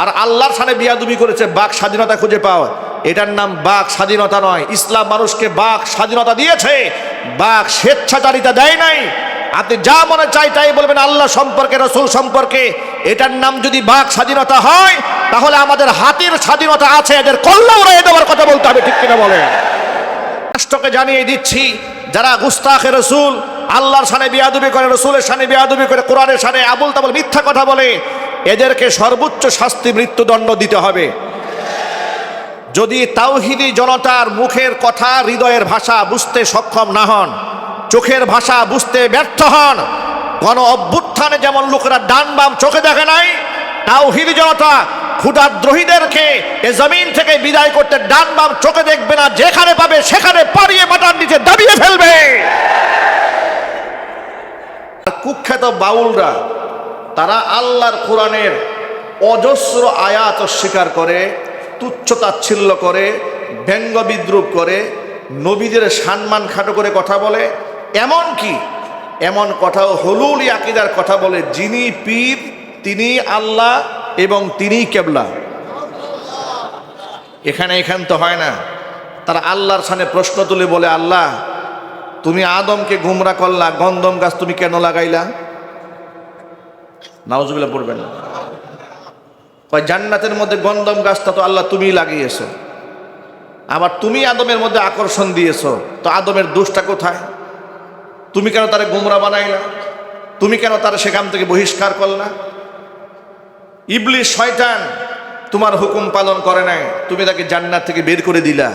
আর আল্লাহর সামনে বিয়াদুবি করেছে, বাক স্বাধীনতা খুঁজে পাওয়া। এটার নাম বাক স্বাধীনতা নয়। ইসলাম মানুষকে বাক স্বাধীনতা দিয়েছে। বাক স্বেচ্ছাচারিতা দেয় নাই। আপনি যা মনে চাই তাই বলবেন, আল্লাহ সম্পর্কে, রসুল সম্পর্কে। এটার নাম যদি বাক স্বাধীনতা হয়, তাহলে আমাদের হাতের স্বাধীনতা আছে, এদের কল্লা উড়াই দেওয়ার কথা বলতে হবে, ঠিক কিনা বলে রাষ্ট্রকে জানিয়ে দিচ্ছি, যারা গুস্তাখে রসুল, আল্লাহর সানে বিয়াদুবি করে, রসুলের সানে বিয়াদুবি করে, কোরআনের সানে আবুল তাবুল মিথ্যা কথা বলে এদেরকে সর্বোচ্চ শাস্তি মৃত্যুদণ্ড দিতে হবে। যদি তাওহিদি জনতার মুখের কথা হৃদয়ের ভাষা বুঝতে সক্ষম না হন, চোখের ভাষা বুঝতে ব্যর্থ হন, গণ অভ্যুত্থানে যেমন লোকেরা ডান বাম চোখে দেখে নাই, তাওহিদি জনতা ক্ষুদাদ্রোহীদেরকে এ জমিন থেকে বিদায় করতে ডান বাম চোখে দেখবে না, যেখানে পাবে সেখানে পাড়িয়ে মাটার নিচে দাবিয়ে ফেলবে। কুখ্যাত বাউলরা তারা আল্লাহর কোরআনের অজস্র আয়াত অস্বীকার করে, তুচ্ছ তাচ্ছিল্য করে, ব্যঙ্গ বিদ্রুপ করে, নবীদের সম্মান খাটো করে কথা বলে। এমন কি এমন কথাও হলুল আকিদার কথা বলে, যিনি পীর, তিনি আল্লাহ এবং তিনি কেবলা। এখানে এখান তো হয় না। তারা আল্লাহর সামনে প্রশ্ন তুলে বলে, আল্লাহ, তুমি আদমকে গুমরা করলা, গন্ধম গাছ তুমি কেন লাগাইলা? নাওজুবিল্লাহ পড়বেন। না কয়, জান্নাতের মধ্যে গন্ধম গাছটা তো আল্লাহ তুমিই লাগিয়েছো। আবার তুমি আদমের মধ্যে আকর্ষণ দিয়েছ, তো আদমের দোষটা কোথায়? তুমি কেন তারে গুমরা বানাইলা? তুমি কেন তার সেখান থেকে বহিষ্কার করলা? ইবলিশ শয়তান, তোমার হুকুম পালন করে নাই, তুমি তাকে জান্নাত থেকে বের করে দিলা।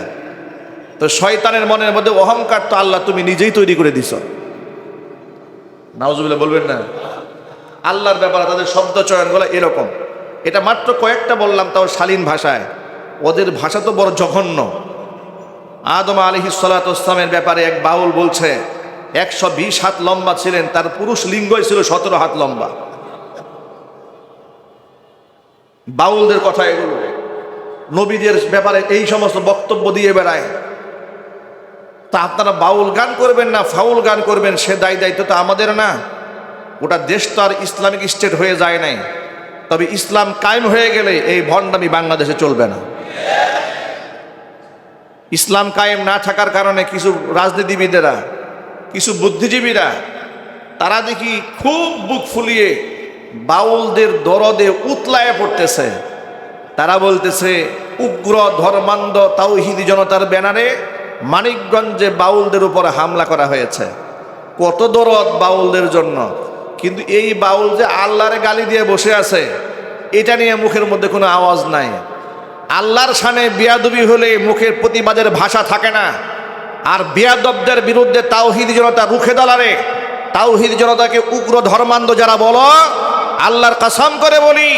তো শয়তানের মনের মধ্যে অহংকার তো আল্লাহ তুমি নিজেই তৈরি করে দিছ। নাওজুবিল্লাহ বলবেন না? আল্লাহর ব্যাপারে তাদের শব্দ চয়নগুলো এরকম। এটা মাত্র কয়েকটা বললাম, তাও শালীন ভাষায়। ওদের ভাষা তো বড় জঘন্য। আদম আলী সালাতামের ব্যাপারে এক বাউল বলছে, একশো বিশ হাত লম্বা ছিলেন, তার পুরুষ লিঙ্গই ছিল সতেরো হাত লম্বা। বাউলদের কথা এগুলো। নবীদের ব্যাপারে এই সমস্ত বক্তব্য দিয়ে বেড়ায়। তা আপনারা বাউল গান করবেন না, ফাউল গান করবেন, সে দায় দায়িত্ব তো আমাদের না। ওটা দেশ তো আর ইসলামিক স্টেট হয়ে যায় নাই। তবে ইসলাম কায়েম হয়ে গেলে এই ভণ্ডামি বাংলাদেশে চলবে না। ইসলাম কায়েম না থাকার কারণে কিছু রাজনীতিবিদেরা, কিছু বুদ্ধিজীবীরা, তারা দেখি খুব বুক ফুলিয়ে বাউলদের দরদে উতলায় পড়তেছে। তারা বলতেছে, উগ্র ধর্মান্ধ তাওহিদি জনতার ব্যানারে মানিকগঞ্জে বাউলদের উপর হামলা করা হয়েছে। কত দরদ বাউলদের জন্য? কিন্তু এই বাউল যে আল্লাহরে গালি দিয়ে বসে আছে, এটা নিয়ে মুখের মধ্যে কোনো আওয়াজ নাই। আল্লাহর সানে বিয়াদবি হলে মুখের প্রতিবাদের ভাষা থাকে না। আর বিয়াদবদের বিরুদ্ধে তাওহিদ জনতা রুখে দালারে তাওহিদ জনতাকে উগ্র ধর্মান্ধ যারা বলো, আল্লাহর কাসাম করে বলি,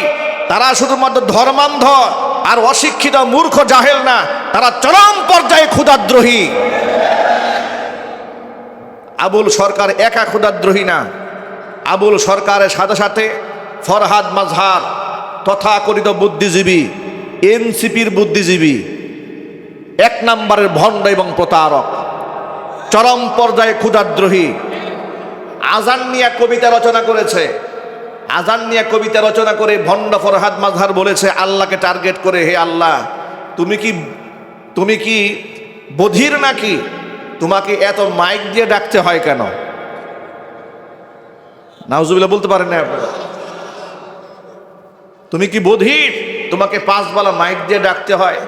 তারা শুধুমাত্র ধর্মান্ধ আর অশিক্ষিত মূর্খ জাহেল না, তারা চরম পর্যায়ে ক্ষুদাদ্রোহী আবুল সরকার একা ক্ষুদাদ্রোহী না। আবুল সরকারের সাথে সাথে ফরহাদ মাজহার তথাকথিত বুদ্ধিজীবী, এনসিপির বুদ্ধিজীবী, এক নম্বরের ভণ্ড এবং প্রতারক, চরম পর্যায়ে ক্ষুদাদ্রোহী আজান নিয়ে কবিতা রচনা করেছে, আজান নিয়ে কবিতা রচনা করে ভণ্ড ফরহাদ মাজহার বলেছে, আল্লাহকে টার্গেট করে, হে আল্লাহ, তুমি কি তুমি কি বধির নাকি? তোমাকে এত মাইক দিয়ে ডাকতে হয় কেন? নাউজুবিল্লাহ, বলতে পারেন না আপনারা। তুমি কি বধির? তোমাকে পাঁচবেলা মাইক দিয়ে ডাকতে হয়।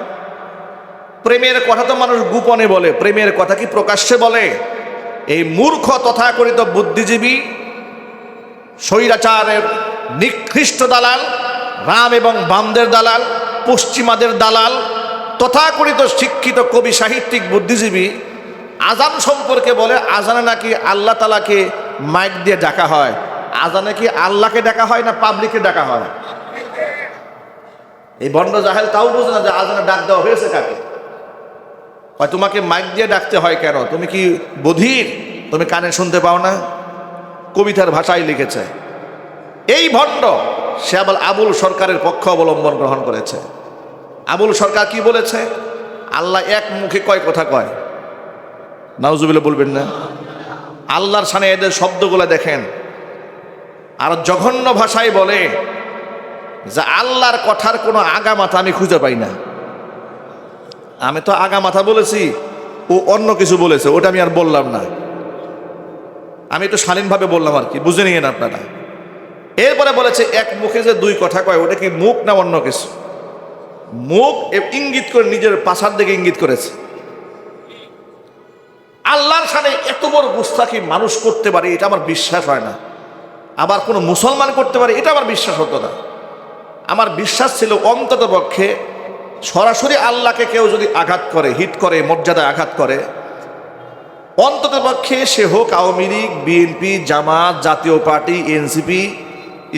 প্রেমের কথা তো মানুষ গোপনে বলে, প্রেমের কথা কি প্রকাশ্যে বলে? এই মূর্খ তথাকথিত বুদ্ধিজীবী, স্বৈরাচারের নিকৃষ্ট দালাল, রাম এবং বামদের দালাল, পশ্চিমাদের দালাল, তথাকথিত শিক্ষিত কবি, সাহিত্যিক, বুদ্ধিজীবী, আজান সম্পর্কে বলে, আজানে নাকি আল্লাহ তালাকে মাইক দিয়ে ডাকা হয়। আজানে কি আল্লাহকে ডাকা হয় না পাবলিককে ডাকা হয়? এই বন্ড জাহেল তাও বোঝে না যে আজানে ডাক দেওয়া হয়েছে কাকে। হয় তোমাকে মাইক দিয়ে ডাকতে হয় কেন? তুমি কি বধির? তুমি কানে শুনতে পাও না? কবিতার ভাষায় লিখেছে। এই ভণ্ড সে আবার আবুল সরকারের পক্ষ অবলম্বন গ্রহণ করেছে। আবুল সরকার কি বলেছে? আল্লাহ এক মুখে কয় কথা কয়? নাউজুবিল্লা বলবেন না। আল্লাহর সামনে এদের শব্দগুলো দেখেন। আর জঘন্য ভাষায় বলে যে আল্লাহর কথার কোনো আগা মাথা আমি খুঁজে পাই না। আমি তো আগা মাথা বলেছি, ও অন্য কিছু বলেছে, ওটা আমি আর বললাম না। আমি একটু শালীনভাবে বললাম আর কি, বুঝে নিয়েন আপনারা। এরপরে বলেছে, এক মুখে যে দুই কথা কয়, ওটা কি মুখ না অন্য কিছু? মুখ ইঙ্গিত করে নিজের পাশার দিকে ইঙ্গিত করেছে। আল্লাহর সাথে এত বড় গুস্তাখি মানুষ করতে পারে, এটা আমার বিশ্বাস হয় না। আবার কোনো মুসলমান করতে পারে, এটা আমার বিশ্বাস হতো না আমার বিশ্বাস ছিল অন্তত পক্ষে সরাসরি আল্লাহকে কেউ যদি আঘাত করে, হিট করে মর্যাদা আঘাত করে, অন্তত পক্ষে সে হোক আওয়ামী লীগ, বিএনপি, জামাত, জাতীয় পার্টি, এনসিপি,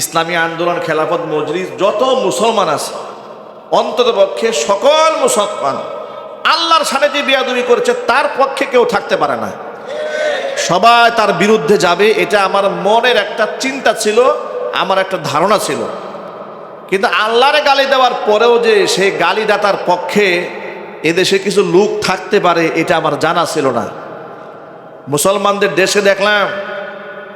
ইসলামী আন্দোলন, খেলাফত, মজলিস, যত মুসলমান আছে, অন্তত পক্ষে সকল মুসলমান আল্লাহর সামনে যে বিয়াদুবি করেছে, তার পক্ষে কেউ থাকতে পারে না। সবাই তার বিরুদ্ধে যাবে, এটা আমার মনের একটা চিন্তা ছিল, আমার একটা ধারণা ছিল। কিন্তু আল্লাহরে গালি দেওয়ার পরেও যে সেই গালিদাতার পক্ষে এদেশে কিছু লোক থাকতে পারে, এটা আমার জানা ছিল না। মুসলমানদের দেশে দেখলাম,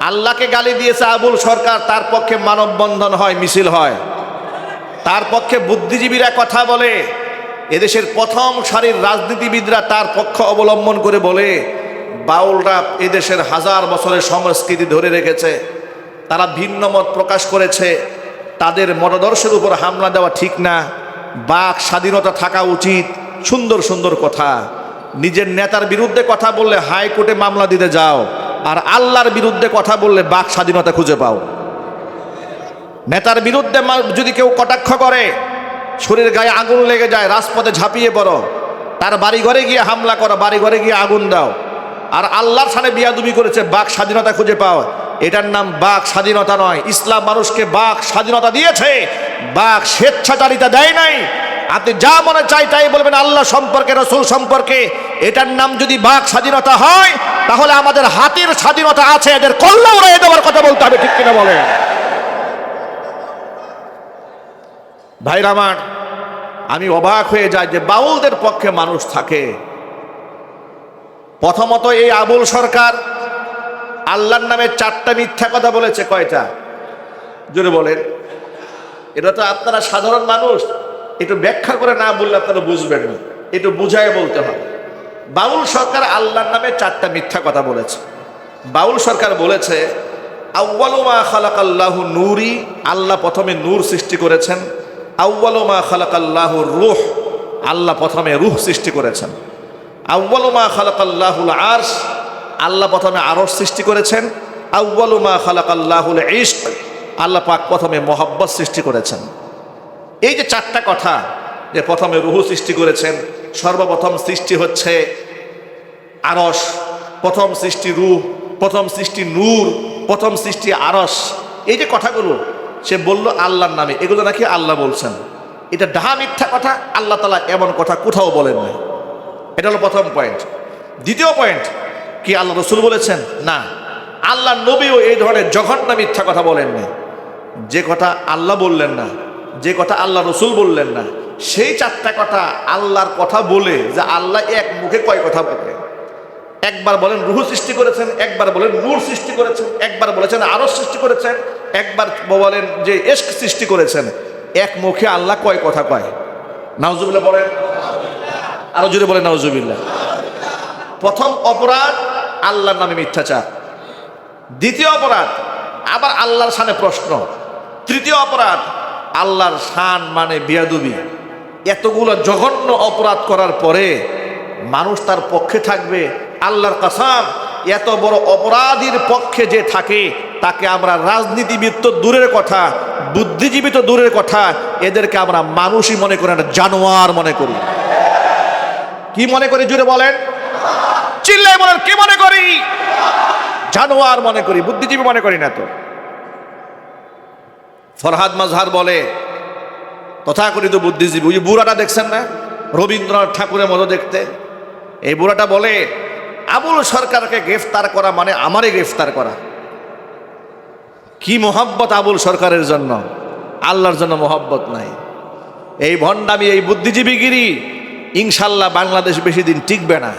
আল্লাহকে গালি দিয়েছে আবুল সরকার, তার পক্ষে মানববন্ধন হয়, মিছিল হয়। তার পক্ষে বুদ্ধিজীবীরা কথা বলে, এদেশের প্রথম সারির রাজনীতিবিদরা তার পক্ষ অবলম্বন করে বলে বাউলরা এদেশের হাজার বছরের সংস্কৃতি ধরে রেখেছে। তারা ভিন্ন মত প্রকাশ করেছে। তাদের মতাদর্শের উপর হামলা দেওয়া ঠিক না। বাক স্বাধীনতা থাকা উচিত। সুন্দর সুন্দর কথা। নিজের নেতার বিরুদ্ধে কথা বললে হাইকোর্টে মামলা দিতে যাও। আর আল্লাহর বিরুদ্ধে কথা বললে বাক স্বাধীনতা খুঁজে পাও। নেতার বিরুদ্ধে যদি কেউ কটাক্ষ করে, শরীর গায়ে আগুন লেগে যায়, রাজপথে ঝাঁপিয়ে পড়ো। তার বাড়ি ঘরে গিয়ে হামলা করো বাড়ি ঘরে গিয়ে আগুন দাও। আর আল্লাহর সামনে বিয়াদুবি করেছে, বাক স্বাধীনতা খুঁজে পাও। এটার নাম বাক স্বাধীনতা নয়। ইসলাম মানুষকে বাক স্বাধীনতা দিয়েছে, বাক স্বেচ্ছাচারিতা দেয় নাই। আপনি যা মনে চাই তাই বলবেন, আল্লাহ সম্পর্কে, রসুল সম্পর্কে। এটার নাম যদি বাক স্বাধীনতা হয়, তাহলে আমাদের হাতের স্বাধীনতা আছে, এদের কল্লা উড়াই দেওয়ার কথা বলতে হবে, ঠিক কিনা বলেন? ভাইরা আমি অবাক হয়ে যাই যে বাউলদের পক্ষে মানুষ থাকে প্রথমত এই আবুল সরকার আল্লাহর নামে চারটা মিথ্যা কথা বলেছে, কয়টা? জোরে বলেন। এটা তো আপনারা সাধারণ মানুষ, একটু ব্যাখ্যা করে না বললে আপনারা বুঝবেন না, একটু বুঝায় বলতে হবে। বাউল সরকার আল্লাহর নামে চারটা মিথ্যা কথা বলেছে। বাউল সরকার বলেছে আউ্বালুমা খালাকাল্লাহু নূরি আল্লাহ প্রথমে নূর সৃষ্টি করেছেন। আউ্বালুমা খালাকাল্লাহু রুহ আল্লাহ প্রথমে রুহ সৃষ্টি করেছেন। আউ্বালুমা খালাকাল্লাহুল আরশ, আল্লাহ প্রথমে আরস সৃষ্টি করেছেন। আউ্বালুমা খালাকাল্লাহুল ইশক, আল্লাহ পাক প্রথমে মোহাব্বত সৃষ্টি করেছেন। এই যে চারটা কথা যে প্রথমে রুহু সৃষ্টি করেছেন, সর্বপ্রথম সৃষ্টি হচ্ছে আরস প্রথম সৃষ্টি রূহ, প্রথম সৃষ্টি নূর, প্রথম সৃষ্টি আরস এই যে কথাগুলো, সে বলল আল্লাহর নামে, এগুলো নাকি আল্লাহ বলছেন। এটা ডাহা মিথ্যা কথা, আল্লাহ তালা এমন কথা কোথাও বলেন না এটা হলো প্রথম পয়েন্ট দ্বিতীয় পয়েন্ট কি আল্লাহ রসুল বলেছেন? না। আল্লাহ নবীও এই ধরনের জঘন্য মিথ্যা কথা বলেননি। যে কথা আল্লাহ বললেন না, যে কথা আল্লাহ রসুল বললেন না, সেই চারটা কথা আল্লাহর কথা বলে যে আল্লাহ এক মুখে কয় কথা বলে। একবার বলেন রুহু সৃষ্টি করেছেন, একবার বলেন নূর সৃষ্টি করেছেন, একবার বলেছেন আরও সৃষ্টি করেছেন, একবার বলেন যে এস্ক সৃষ্টি করেছেন, এক মুখে আল্লাহ কয় কথা কয়। নাউজুবিল্লাহ বলেন আরও জোরে বলেন, নাউজুবিল্লাহ। প্রথম অপরাধ আল্লাহর নামে মিথ্যাচার। দ্বিতীয় অপরাধ, আবার আল্লাহর সামনে প্রশ্ন। তৃতীয় অপরাধ, আল্লাহর শান মানে বিয়াদুবি। এতগুলো জঘন্য অপরাধ করার পরে মানুষ তার পক্ষে থাকবে, আল্লাহর কাসাম, এত বড় অপরাধীর পক্ষে যে থাকে, তাকে আমরা রাজনীতিবিদ তো দূরের কথা, বুদ্ধিজীবী তো দূরের কথা, এদেরকে আমরা মানুষই মনে করি না, জানোয়ার মনে করি। কি মনে করি, জুড়ে বলেন? চিল্লাই বলেন, কি মনে করি? জানোয়ার মনে করি, বুদ্ধিজীবী মনে করি না তো। ফরহাদ মাজহার বলে, তথাকথিত বুদ্ধিজীবী, ওই বুড়াটা দেখছেন না? রবীন্দ্রনাথ ঠাকুরের মতো দেখতে। এই বুড়াটা বলে, আবুল সরকারকে গ্রেফতার করা মানে আমারই গ্রেফতার করা। কি মোহাব্বত আবুল সরকারের জন্য? আল্লাহর জন্য মোহাব্বত নাই। এই ভণ্ডামি, এই বুদ্ধিজীবীগিরি ইনশাল্লাহ বাংলাদেশ বেশি দিন টিকবে না।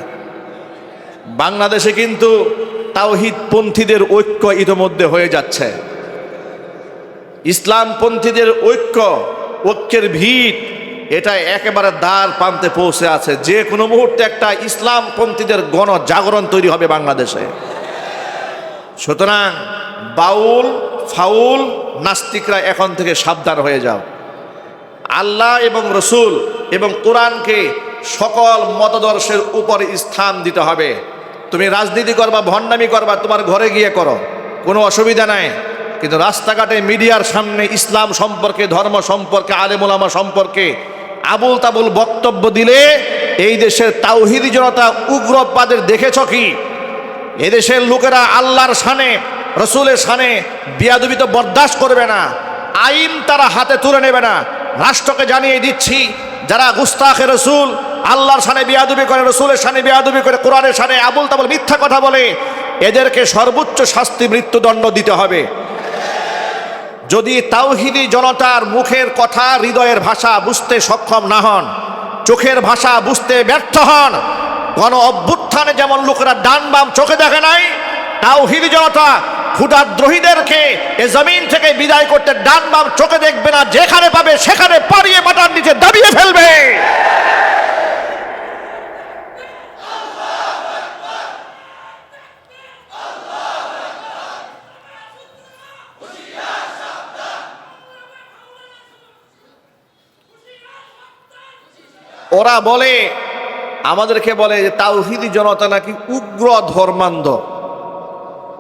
বাংলাদেশে কিন্তু তাওহিদ পন্থীদের ঐক্য ইতোমধ্যে হয়ে যাচ্ছে। ইসলামপন্থীদের ঐক্য, ঐক্যের ভিত, এটা একেবারে দ্বার প্রান্তে পৌঁছে আছে। যে কোনো মুহূর্তে একটা ইসলামপন্থীদের গণ জাগরণ তৈরি হবে বাংলাদেশে। সুতরাং বাউল, ফাউল, নাস্তিকরা এখন থেকে সাবধান হয়ে যাও। আল্লাহ এবং রসুল এবং কোরআনকে সকল মতদর্শের উপর স্থান দিতে হবে। তুমি রাজনীতি করবা, ভণ্ডামি করবা, তোমার ঘরে গিয়ে করো। কোনো অসুবিধা নাই। কিন্তু রাস্তাঘাটে মিডিয়ার সামনে ইসলাম সম্পর্কে, ধর্ম সম্পর্কে আলেমুলামা সম্পর্কে আবুল তাবুল বক্তব্য দিলে এই দেশের তাওহিদি জনতা উগ্রবাদের দেখেছ কি? এদেশের লোকেরা আল্লাহর সানে রসুলের সানে বিয়াদুবি তো বরদাস্ত করবে না। আইন তারা হাতে তুলে নেবে না। রাষ্ট্রকে জানিয়ে দিচ্ছি, যারা গুস্তাখে রসুল আল্লাহর সানে বিয়াদুবি করে, রসুলের সানে বিয়াদুবি করে, কোরআনের সানে আবুল তাবুল মিথ্যা কথা বলে, এদেরকে সর্বোচ্চ শাস্তি মৃত্যুদণ্ড দিতে হবে। যদি তাওহিদি জনতার মুখের কথা হৃদয়ের ভাষা বুঝতে সক্ষম না হন, চোখের ভাষা বুঝতে ব্যর্থ হন, গণ অভ্যুত্থানে যেমন লোকেরা ডান বাম চোখে দেখে নাই, তাওহিদি জনতা ক্ষুদাদ্রোহীদেরকে এ জমিন থেকে বিদায় করতে ডান বাম চোখে দেখবে না, যেখানে পাবে সেখানে পারিয়ে মাটার নিচে দাবিয়ে ফেলবে। ওরা বলে, আমাদেরকে বলে যে তাওহিদি জনতা নাকি উগ্র ধর্মান্ধ।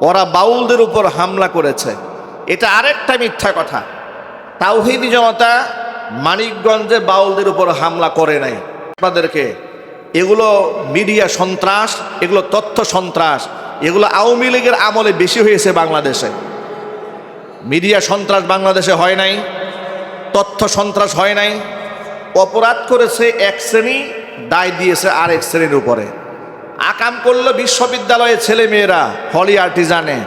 ওরা বাউলদের উপর হামলা করেছে। এটা আরেকটা মিথ্যা কথা। তাওহিদি জনতা মানিকগঞ্জে বাউলদের উপর হামলা করে নাই। আপনাদেরকে এগুলো মিডিয়া সন্ত্রাস, এগুলো তথ্য সন্ত্রাস, এগুলো আওয়ামী লীগের আমলে বেশি হয়েছে বাংলাদেশে। মিডিয়া সন্ত্রাস বাংলাদেশে হয় নাই, তথ্য সন্ত্রাস হয় নাই। অপরাধ করেছে এক শ্রেণি, দায় দিয়েছে আরেক শ্রেণির উপরে। আকাম করল বিশ্ববিদ্যালয়ে ছেলে মেয়েরা হলি আর্টিজানে।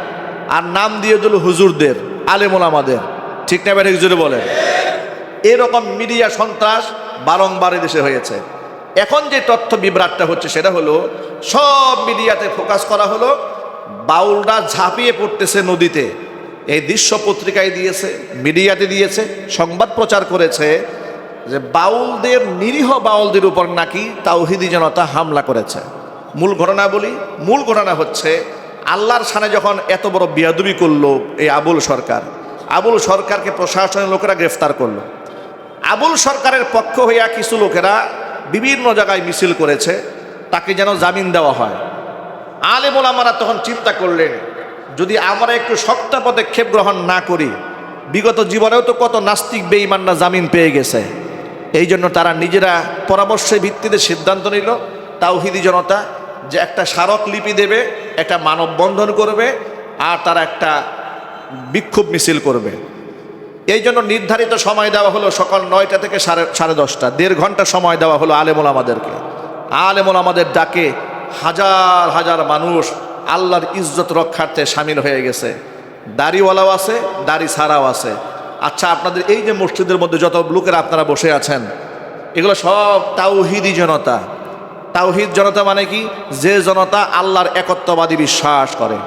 আর নাম দিয়ে দিল হুজুরদের আলেমুল আমাদের ঠিক না ব্যাটিক জুড়ে বলেন। এরকম মিডিয়া সন্ত্রাস বারংবার দেশে হয়েছে। এখন যে তথ্য বিভ্রাটটা হচ্ছে সেটা হলো, সব মিডিয়াতে ফোকাস করা হলো, বাউলরা ঝাঁপিয়ে পড়তেছে নদীতে। এই দৃশ্য পত্রিকায় দিয়েছে, মিডিয়াতে দিয়েছে, সংবাদ প্রচার করেছে যে বাউলদের, নিরীহ বাউলদের উপর নাকি তাওহিদি জনতা হামলা করেছে। মূল ঘটনা বলি, মূল ঘটনা হচ্ছে, আল্লাহর সানে যখন এত বড় বিয়াদুবি করল এই আবুল সরকার, আবুল সরকারকে প্রশাসনের লোকেরা গ্রেফতার করল। আবুল সরকারের পক্ষ হইয়া কিছু লোকেরা বিভিন্ন জায়গায় মিছিল করেছে, তাকে যেন জামিন দেওয়া হয়। আলেমুল আমারা তখন চিন্তা করলেন, যদি আমরা একটু শক্ত পদক্ষেপ গ্রহণ না করি, বিগত জীবনেও তো কত নাস্তিক বেঈমান্না জামিন পেয়ে গেছে। এই জন্য তারা নিজেরা পরামর্শের ভিত্তিতে সিদ্ধান্ত নিল, তাওহিদি জনতা যে একটা স্মারক লিপি দেবে, একটা মানববন্ধন করবে, আর তারা একটা বিক্ষোভ মিছিল করবে। এই জন্য নির্ধারিত সময় দেওয়া হলো সকাল নয়টা থেকে সাড়ে সাড়ে দশটা। দেড় ঘণ্টা সময় দেওয়া হলো আলেমুল আমাদেরকে। আলেমুল আমাদের ডাকে হাজার হাজার মানুষ আল্লাহর ইজ্জত রক্ষার্থে সামিল হয়ে গেছে। দাড়িওয়ালাও আছে, দাড়ি ছাড়াও আছে। আচ্ছা আপনাদের এই যে মসজিদের মধ্যে যত লোকেরা আপনারা বসে আছেন, এগুলো সব তাওহিদি জনতা। তাওহিদ জনতা মানে কি? যে জনতা আল্লাহর একত্ববাদী বিশ্বাস করে।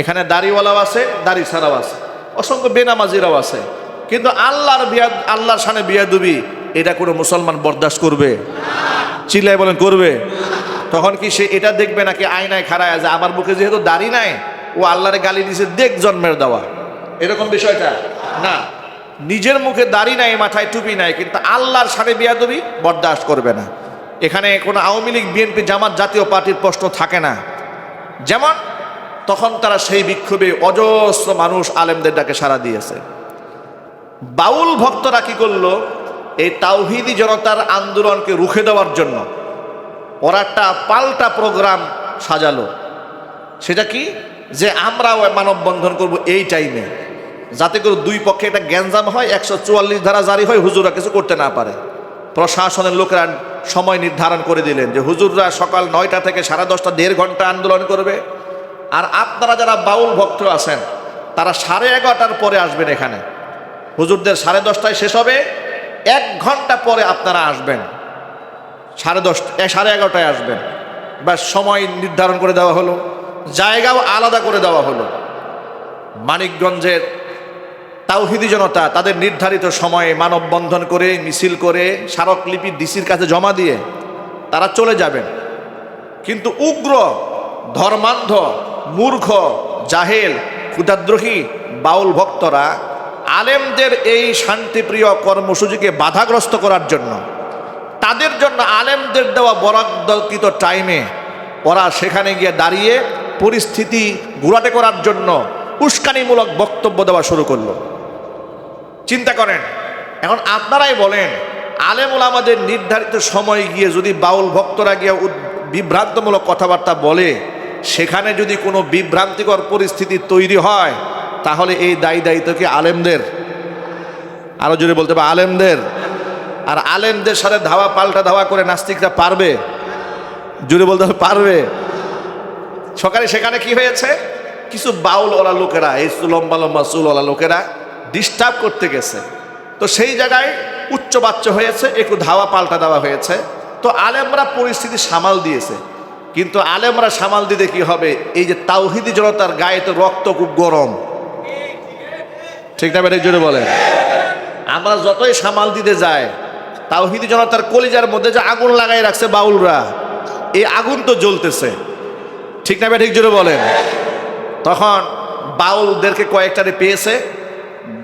এখানে দাড়িওয়ালাও আছে, দাড়ি ছাড়াও আছে, অসংখ্য বেনামাজিরাও আছে। কিন্তু আল্লাহর বিয়া আল্লাহর সামনে বিয়া দুবি এটা কোনো মুসলমান বরদাস্ত করবে? চিল্লাই বলেন, করবে। তখন কি সে এটা দেখবে নাকি আয়নায় খাড়ায় যে আমার বুকে যেহেতু দাড়ি নাই, ও আল্লাহরে গালি দিছে, দেখ জন্মের দেওয়া। এরকম বিষয়টা? না। নিজের মুখে দাড়ি নাই, মাথায় টুপি নাই, কিন্তু আল্লাহর সামনে বিয়া দুবি বরদাস্ত করবে না। এখানে কোনো আওয়ামী লীগ, বিএনপি, জামাত জাতীয় পার্টির প্রশ্ন থাকে না। যেমন, তখন তারা সেই বিক্ষোভে অজস্র মানুষ আলেমদের ডাকে সাড়া দিয়েছে। বাউল ভক্তরা কি করল? এই তাওহিদি জনতার আন্দোলনকে রুখে দেওয়ার জন্য ওরা একটা পাল্টা প্রোগ্রাম সাজালো। সেটা কি? যে আমরাও মানববন্ধন করব এই টাইমে। যাতে করে দুই পক্ষে একটা গ্যাঞ্জাম হয়, একশো চুয়াল্লিশ ধারা জারি হয় হুজুরা কিছু করতে না পারে। প্রশাসনের লোকেরা সময় নির্ধারণ করে দিলেন যে হুজুররা সকাল নয়টা থেকে সাড়ে দশটা, দেড় ঘণ্টা আন্দোলন করবে। আর আপনারা যারা বাউল ভক্ত আছেন, তারা সাড়ে এগারোটার পরে আসবেন এখানে। হুজুরদের সাড়ে দশটায় শেষ হবে, এক ঘণ্টা পরে আপনারা আসবেন। সাড়ে দশটা সাড়ে এগারোটায় আসবেন। বা সময় নির্ধারণ করে দেওয়া হলো, জায়গাও আলাদা করে দেওয়া হলো। মানিকগঞ্জের তাওহিদি জনতা তাদের নির্ধারিত সময়ে মানববন্ধন করে, মিছিল করে, স্মারকলিপি ডিসির কাছে জমা দিয়ে তারা চলে যাবেন। কিন্তু উগ্র, ধর্মান্ধ, মূর্খ, জাহেল ক্ষুদাদ্রোহী বাউল ভক্তরা আলেমদের এই শান্তিপ্রিয় কর্মসূচিকে বাধাগ্রস্ত করার জন্য, তাদের জন্য আলেমদের দেওয়া বরাদ্দকৃত টাইমে ওরা সেখানে গিয়ে দাঁড়িয়ে পরিস্থিতি ঘোরাটে করার জন্য উস্কানিমূলক বক্তব্য দেওয়া শুরু করল। চিন্তা করেন। এখন আপনারাই বলেন, আলেমুল আমাদের নির্ধারিত সময় গিয়ে যদি বাউল ভক্তরা গিয়ে বিভ্রান্তমূলক কথাবার্তা বলে, সেখানে যদি কোনো বিভ্রান্তিকর পরিস্থিতি তৈরি হয়, তাহলে এই দায়ী দায়িত্ব কি আলেমদের? আরও জোরে বলতে হবে, আলেমদের। আর আলেমদের সাথে ধাওয়া পাল্টা ধাওয়া করে নাস্তিকরা পারবে? জুড়ে বলতে হবে, পারবে। সকালে সেখানে কি হয়েছে? কিছু বাউল ওলা লোকেরা, এই লম্বা লম্বা ওলা লোকেরা ডিস্টার্ব করতে গেছে। তো সেই জায়গায় উচ্চ বাচ্চ হয়েছে, একটু ধাওয়া পাল্টা দেওয়া হয়েছে। তো আলেমরা পরিস্থিতি সামাল দিয়েছে। কিন্তু আলেমরা সামাল দিতে কি হবে? এই যে তাওহিদি জনতার গায়ে তো রক্ত খুব গরম। ঠিক না বেড়ে জোরে বলেন। আমরা যতই সামাল দিতে যাই, তাওহিদি জনতার কলিজার মধ্যে যে আগুন লাগাই রাখছে বাউলরা, এই আগুন তো জ্বলতেছে। ঠিক না ঠিক জোরে বলেন। তখন বাউলদেরকে কয়েকটারে পেয়েছে।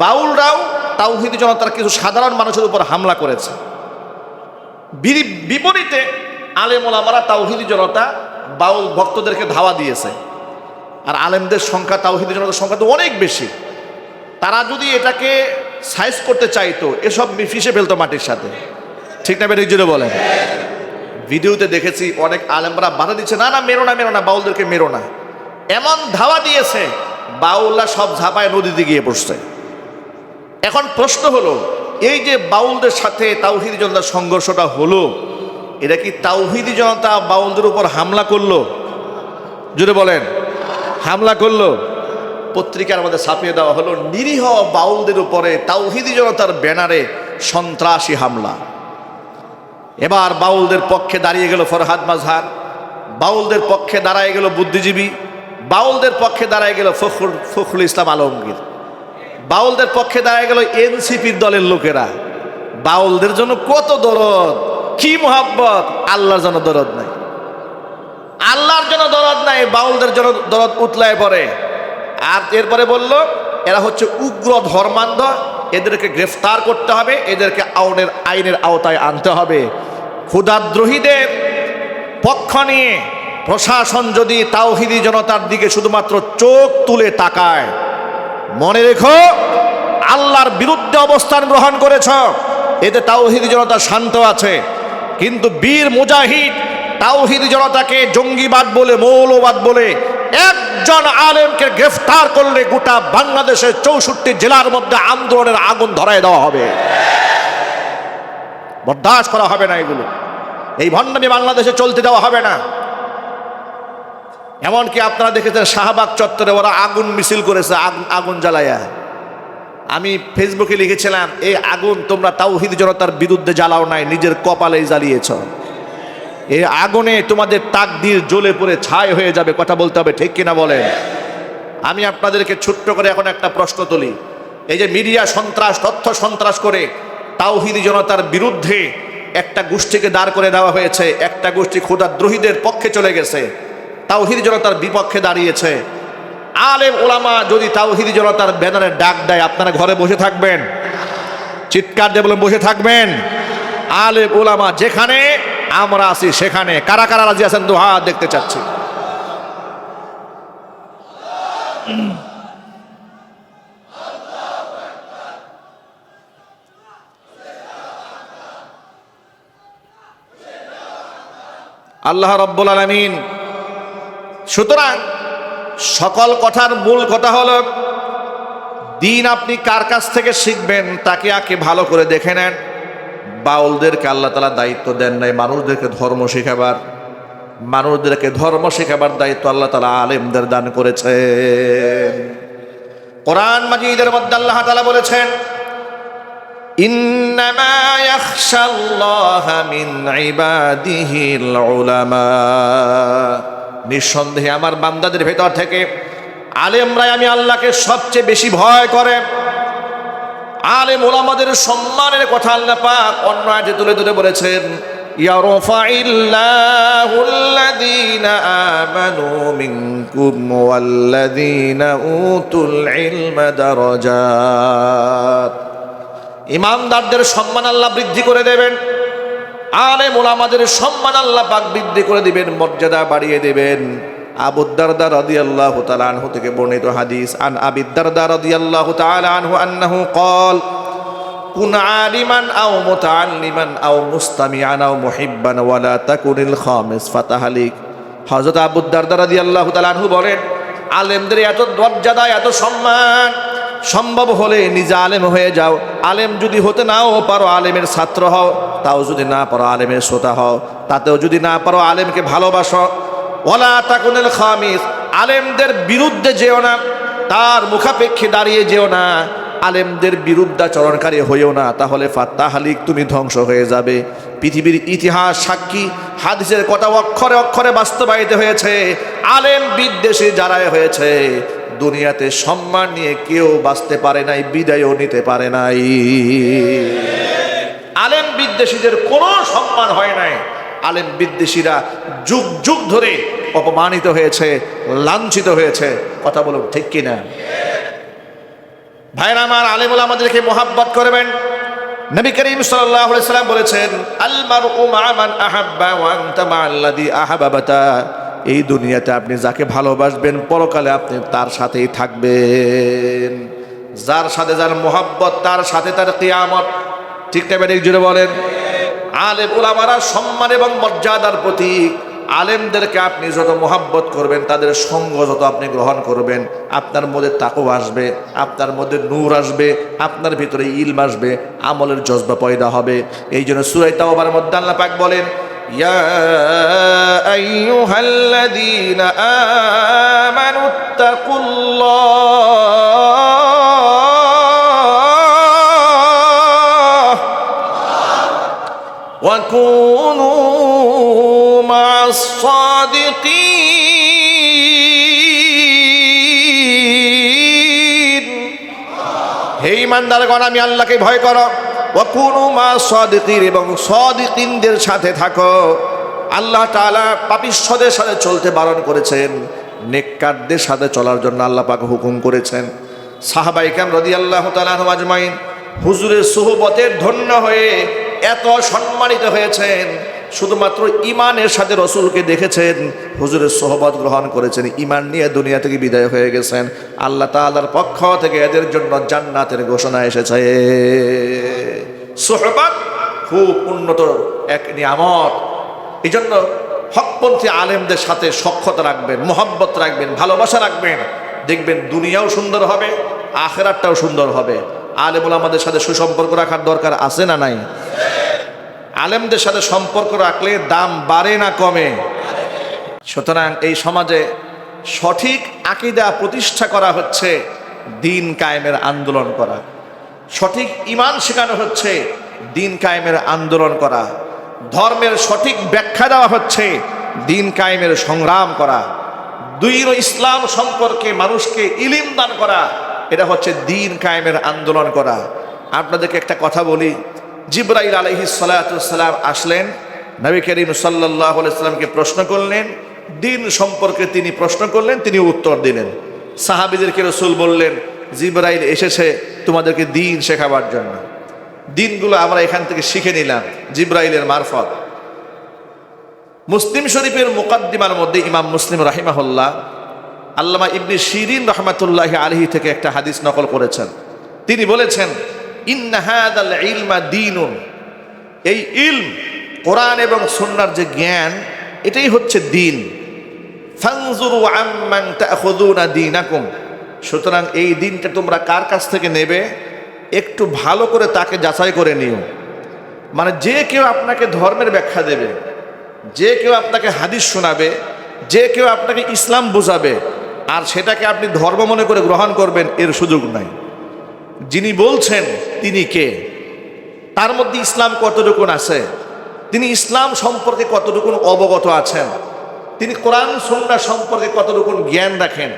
বাউলরাও তাওহিদি জনতার কিছু সাধারণ মানুষের উপর হামলা করেছে। বিপরীতে আলেমোলামারা তাওহিদি জনতা বাউল ভক্তদেরকে ধাওয়া দিয়েছে। আর আলেমদের সংখ্যা তাওহিদি জনতার সংখ্যা তো অনেক বেশি। তারা যদি এটাকে সাইজ করতে চাইতো, এসব মিশে ফেলতো মাটির সাথে। ঠিক না বেরিক জুড়ে বলেন। ভিডিওতে দেখেছি অনেক আলেমরা বাধা দিচ্ছে, না না, মেরো না মেরো না, বাউলদেরকে মেরো না। এমন ধাওয়া দিয়েছে, বাউলরা সব ঝাঁপায় নদীতে গিয়ে পড়ছে। এখন প্রশ্ন হলো, এই যে বাউলদের সাথে তাওহিদি জনতার সংঘর্ষটা হলো এটা কি তাওহিদি জনতা বাউলদের উপর হামলা করল? জুড়ে বলেন, হামলা করল। পত্রিকার মধ্যে ছাপিয়ে দেওয়া হলো, নিরীহ বাউলদের উপরে তাওহিদি জনতার ব্যানারে সন্ত্রাসী হামলা। এবার বাউলদের পক্ষে দাঁড়িয়ে গেল ফরহাদ মাজহার, বাউলদের পক্ষে দাঁড়ায় গেল বুদ্ধিজীবী, বাউলদের পক্ষে দাঁড়ায় গেল ফখরুল ফখরুল ইসলাম আলমগীর। বাউলদের পক্ষে দাঁড়ায় গেল এনসিপির দলের লোকেরা। বাউলদের জন্য কত দরদ, কি মোহাব্বত, আল্লাহর জন্য দরদ নাই। আল্লাহর জন্য দরদ নাই, বাউলদের জন্য দরদ উতলায় পড়ে। আর এরপরে বলল, এরা হচ্ছে উগ্র ধর্মান্ধ, এদেরকে গ্রেফতার করতে হবে, এদেরকে আউনের আইনের আওতায় আনতে হবে। ক্ষুদাদ্রোহীদের পক্ষ নিয়ে প্রশাসন যদি তাওহিদি জনতার দিকে শুধুমাত্র চোখ তুলে তাকায় মনে রেখো, আল্লাহর বিরুদ্ধে অবস্থান গ্রহণ করেছ, এতে তাওহিদি জনতা শান্ত আছে। কিন্তু বীর মুজাহিদ তাওহিদি জনতাকে জঙ্গিবাদ বলে, মৌলবাদ বলে, একজন আলেমকে গ্রেফতার করলে গোটা বাংলাদেশের চৌষট্টি জেলার মধ্যে আন্দোলনের আগুন ধরায় দেওয়া হবে। বরদাস্ত করা হবে না এগুলো। এই ভণ্ডামি বাংলাদেশে চলতে দেওয়া হবে না। এমনকি আপনারা দেখেছেন শাহবাগ চত্বরে ওরা আগুন মিছিল করেছে, আগুন- জ্বালায়া। আমি ফেসবুকে লিখেছিলাম এই আগুন তোমরা তাওহিদ জনতার বিরুদ্ধে জ্বালাও নাই, নিজের কপালেই জ্বালিয়েছ। এই আগুনে তোমাদের তাকদির জ্বলে পড়ে ছাই হয়ে যাবে। কথা বলতে হবে, ঠিক কিনা বলেন? আমি আপনাদেরকে ছোট্ট করে এখন একটা প্রশ্ন তুলি। এই যে মিডিয়া সন্ত্রাস, তথ্য সন্ত্রাস করে তাওহিদি জনতার বিরুদ্ধে একটা গোষ্ঠীকে দাঁড় করে দেওয়া হয়েছে, একটা গোষ্ঠী ক্ষুদাদ্রোহীদের পক্ষে চলে গেছে। তাওহিদি জনতার বিপক্ষে দাঁড়িয়েছে। আলেম ওলামা যদি তাওহিদি জনতার ব্যানারে ডাক দেয়, আপনারা ঘরে বসে থাকবেন। চিৎকার দিয়ে বলে বসে থাকবেন। আলেম ওলামা যেখানে, আমরা আছি সেখানে। কারা কারা রাজি আছেন? দোহা দেখতে চাচ্ছি। আল্লাহ রব্বুল আলমিন সুতরাং সকল কথার মূল কথা হলো, দিন আপনি কার কাছ থেকে শিখবেন তাকে আগে ভালো করে দেখে নেন। বাউলদেরকে আল্লাহ তালা দায়িত্ব দেন নাই, মানুষদেরকে ধর্ম শেখাবার। মানুষদেরকে ধর্ম শেখাবার দায়িত্ব আল্লাহ তালা আলেমদের দান করেছে কোরআন মাজিদের মধ্যে আল্লাহ তালা বলেছেন ইয়াখশাল্লাহ মিন ইবাদিহিল উলামা। নিঃসন্দেহে আমার বান্দাদের ভেতর থেকে আলেমরাই আমি আল্লাহকে সবচেয়ে বেশি ভয় করে। আলেম ওলামাদের সম্মানের কথা আল্লাহ পাক অন্য আজে তুলে তুলে বলেছেন ইমামদারদের সম্মান আল্লাহ বৃদ্ধি করে দেবেন। আলেম ওলামাদের সম্মান আল্লাহ পাক বৃদ্ধি করে দিবেন মর্যাদা বাড়িয়ে দেবেন আবুদ্দারদা রাদিয়াল্লাহু তাআলা আনহু থেকে বর্ণিত হাদিস আন আবিদ্দারদা রাদিয়াল্লাহু তাআলা আনহু আন্নাহু قال কুন আলিমান আও মুতাআল্লিমান আও মুস্তামিআন আও মুহিব্বান ওয়ালা তাকুনিল খামিস ফাতাহালিক হযরত আবু দারদা রাদিয়াল্লাহু তাআলা আনহু বলেন আলেমদের এত মর্যাদা এত সম্মান সম্ভব হলে নিজে আলেম হয়ে যাও। আলেম যদি হতে নাও পারো আলেমের ছাত্র হও, তাও যদি না পারো আলেমের শ্রোতা হও, তাতেও যদি না পারো আলেমকে ভালোবাসো। ওলা তাকুনিল খামিস, আলেমদের বিরুদ্ধে যেও না, তার মুখাপেক্ষে দাঁড়িয়ে যেও না, আলেমদের বিরুদ্ধাচরণকারী হইও না, তাহলে ফাত্তাহালিক তুমি ধ্বংস হয়ে যাবে। পৃথিবীর ইতিহাস সাক্ষী, হাদিসের কথা অক্ষরে অক্ষরে বাস্তবায়িত হয়েছে। আলেম বিদ্বেষী যারাই হয়েছে দুনিয়াতে সম্মান নিয়ে কেউ বাঁচতে পারে নাই, বিদায়ও নিতে পারে নাই। আলেম বিদ্বেষীদের কোনো সম্মান হয় নাই। আলেম বিদ্বেষীরা যুগ যুগ ধরে অপমানিত হয়েছে, লাঞ্ছিত হয়েছে। কথা বলুন, ঠিক কিনা? ভাইরা আমার আলেমুল আমাদেরকে মোহাব্বত করবেন। নবী করিম সাল্লাল্লাহু সাল্লাম বলেছেন, আল মারউ মা মান আহাব্বা এই দুনিয়াতে আপনি যাকে ভালোবাসবেন, পরকালে আপনি তার সাথেই থাকবেন। যার সাথে যার মোহাব্বত, তার সাথে তার কিয়ামত। ঠিক টাইপের জুড়ে বলেন? আলেম উলামারা সম্মান এবং মর্যাদার প্রতীক। আলেমদেরকে আপনি যত মোহাব্বত করবেন, তাদের সঙ্গ যত আপনি গ্রহণ করবেন, আপনার মধ্যে তাকও আসবে, আপনার মধ্যে নূর আসবে, আপনার ভিতরে ইলম আসবে, আমলের জজবা পয়দা হবে। এই জন্য সুরাই তাওবার মধ্যে আল্লাহ পাক বলেন ইয়া আইয়ুহাল্লাযীনা আমানু তাকুল্লাহ وكونوا مع الصادقين হে ইমানদারগণ আমি আল্লাহকে ভয় করো ওয়াকুনু মা সাদিকিন এবং সাদিকিনদের সাথে থাকো। আল্লাহ তাআলা পাপিষ্ঠদের সাথে চলতে বারণ করেছেন, নেককারদের সাথে চলার জন্য আল্লাহ পাক হুকুম করেছেন। সাহাবাই কাম রাদিয়াল্লাহু তাআলা আনহুম হুজুরের সুহবতের ধন্য হয়ে এত সম্মানিত হয়েছেন। শুধুমাত্র ইমানের সাথে রসুলকে দেখেছেন, হুজুরের সোহবত গ্রহণ করেছেন। ইমান নিয়ে দুনিয়া থেকে বিদায় হয়ে গেছেন। আল্লাহ তাআলার পক্ষ থেকে এদের জন্য জান্নাতের ঘোষণা এসেছে। সোহবত খুব উন্নত এক নিয়ামত। এই জন্য হকপন্থী আলেমদের সাথে সক্ষতা রাখবেন, মোহব্বত রাখবেন, ভালোবাসা রাখবেন। দেখবেন দুনিয়াও সুন্দর হবে, আখেরাতটাও সুন্দর হবে। আলেমুল আমাদের সাথে সুসম্পর্ক রাখার দরকার আছে না নাই? আলেমদের সাথে সম্পর্ক রাখলে দাম বাড়ে না কমে। সুতরাং এই সমাজে সঠিক আকিদা প্রতিষ্ঠা করা হচ্ছে, দিন কায়েমের আন্দোলন করা। সঠিক ইমান শেখানো হচ্ছে, দিন কায়েমের আন্দোলন করা। ধর্মের সঠিক ব্যাখ্যা দেওয়া হচ্ছে, দিন কায়েমের সংগ্রাম করা। দুই ইসলাম সম্পর্কে মানুষকে ইলিম দান করা, এটা হচ্ছে দিন কায়েমের আন্দোলন করা। আপনাদেরকে একটা কথা বলি, জিব্রাইল আলহি সালাম আসলেন, নবী করিম সাল্লাহ সাল্লামকে প্রশ্ন করলেন, দিন সম্পর্কে তিনি প্রশ্ন করলেন, তিনি উত্তর দিলেন। সাহাবিদেরকে রসুল বললেন, জিব্রাইল এসেছে তোমাদেরকে দিন শেখাবার জন্য। দিনগুলো আমরা এখান থেকে শিখে নিলাম জিব্রাইলের মারফত। মুসলিম শরীফের মুকাদ্দিমার মধ্যে ইমাম মুসলিম রাহিমাহুল্লাহ আল্লামা ইবনি শিরিন রহমাতুল্লাহ আলহি থেকে একটা হাদিস নকল করেছেন। তিনি বলেছেন ইন্নাহাদাল ইলমা এই ইলম, কোরআন এবং সুন্নার যে জ্ঞান, এটাই হচ্ছে দিন। ফাংজুরু আম্মান তাখুদুনা দীনাকুম। সুতরাং এই দিনটা তোমরা কার কাছ থেকে নেবে? একটু ভালো করে তাকে যাচাই করে নিও। মানে যে কেউ আপনাকে ধর্মের ব্যাখ্যা দেবে, যে কেউ আপনাকে হাদিস শোনাবে, যে কেউ আপনাকে ইসলাম বোঝাবে, আর সেটাকে আপনি ধর্ম মনে করে গ্রহণ করবেন, এর সুযোগ নাই। যিনি বলছেন, তিনি কে? তার মধ্যে ইসলাম কতটুকুন আছে? তিনি ইসলাম সম্পর্কে কতটুকুন অবগত আছেন? তিনি কোরআন সন্না সম্পর্কে কতটুকুন জ্ঞান রাখেন?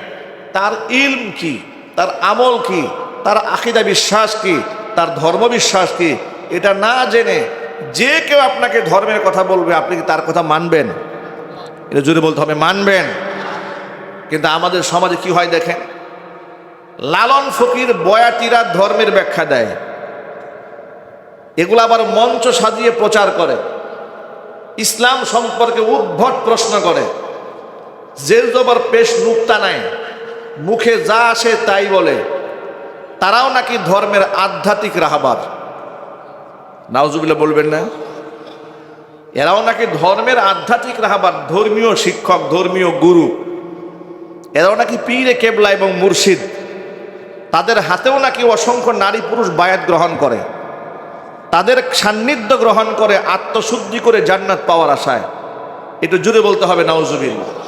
তার ইলম কি? তার আমল কি? তার আকিদা বিশ্বাস কি? তার ধর্মবিশ্বাস কি? এটা না জেনে যে কেউ আপনাকে ধর্মের কথা বলবে, আপনি কি তার কথা মানবেন? এটা যদি বলতে হবে, মানবেন। কিন্তু আমাদের সমাজে কি হয় দেখেন? লালন ফকির বয়াতিরা ধর্মের ব্যাখ্যা দেয়। এগুলো আবার মঞ্চ সাজিয়ে প্রচার করে। ইসলাম সম্পর্কে উদ্ভট প্রশ্ন করে। জেল জবর পেশ নুক্তা নাই। মুখে যা আসে তাই বলে। তারাও নাকি ধর্মের আধ্যাত্মিক রাহাবার। নাওজুবিল্লা বলবেন না? এরাও নাকি ধর্মের আধ্যাত্মিক রাহাবার, ধর্মীয় শিক্ষক, ধর্মীয় গুরু। এরাও নাকি পীরে কেবলা এবং মুর্শিদ। তাদের হাতেও নাকি অসংখ্য নারী পুরুষ বায়াত গ্রহণ করে। তাদের সান্নিধ্য গ্রহণ করে, আত্মশুদ্ধি করে জান্নাত পাওয়ার আশায়। একটু জুড়ে বলতে হবে নাউজুবিল্লা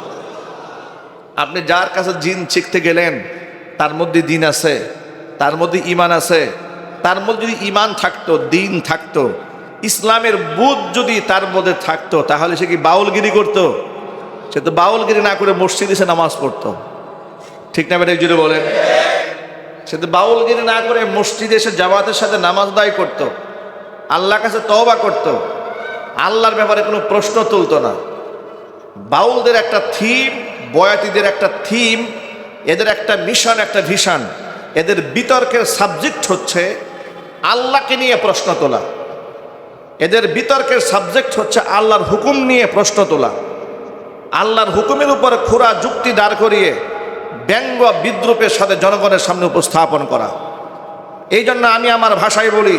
আপনি যার কাছে জিন শিখতে গেলেন, তার মধ্যে দিন আছে, তার মধ্যে ইমান আছে, তার মধ্যে যদি ইমান থাকতো, দিন থাকতো, ইসলামের বুধ যদি তার মধ্যে থাকতো, তাহলে সে কি বাউলগিরি করতো? সে তো বাউলগিরি না করে মসজিদে এসে নামাজ পড়তো। ঠিক না বেটা জুড়ে বলেন। সে তো বাউলগিরি না করে মসজিদে এসে জামাতের সাথে নামাজ দায় করতো, আল্লাহর কাছে তওবা করত, আল্লাহর ব্যাপারে কোনো প্রশ্ন তুলতো না। বাউলদের একটা থিম বয়াতিদের একটা থিম এদের একটা মিশন একটা ভিশন এদের বিতর্কের সাবজেক্ট হচ্ছে আল্লাহকে নিয়ে প্রশ্ন তোলা। এদের বিতর্কের সাবজেক্ট হচ্ছে আল্লাহর হুকুম নিয়ে প্রশ্ন তোলা। আল্লাহর হুকুমের উপর খোরা যুক্তি দাঁড় করিয়ে ব্যঙ্গ বিদ্রুপের সাথে জনগণের সামনে উপস্থাপন করা। এই জন্য আমি আমার ভাষায় বলি,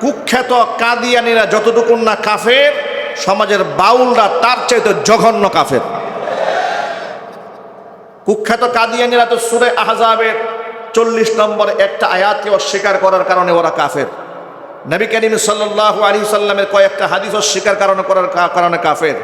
কুখ্যাত কাদিয়ানিরা যতটুকুন না কাফের, সমাজের বাউলরা তার চাইতে জঘন্য কাফের। কুখ্যাত কাদিয়ানিরা তো সুরে আহজাবের চল্লিশ নম্বর একটা আয়াতকে অস্বীকার করার কারণে ওরা কাফের। নবী করিম সাল্লাহ আলী সাল্লামের কয়েকটা হাদিস অস্বীকার কারণে করার কারণে কাফের।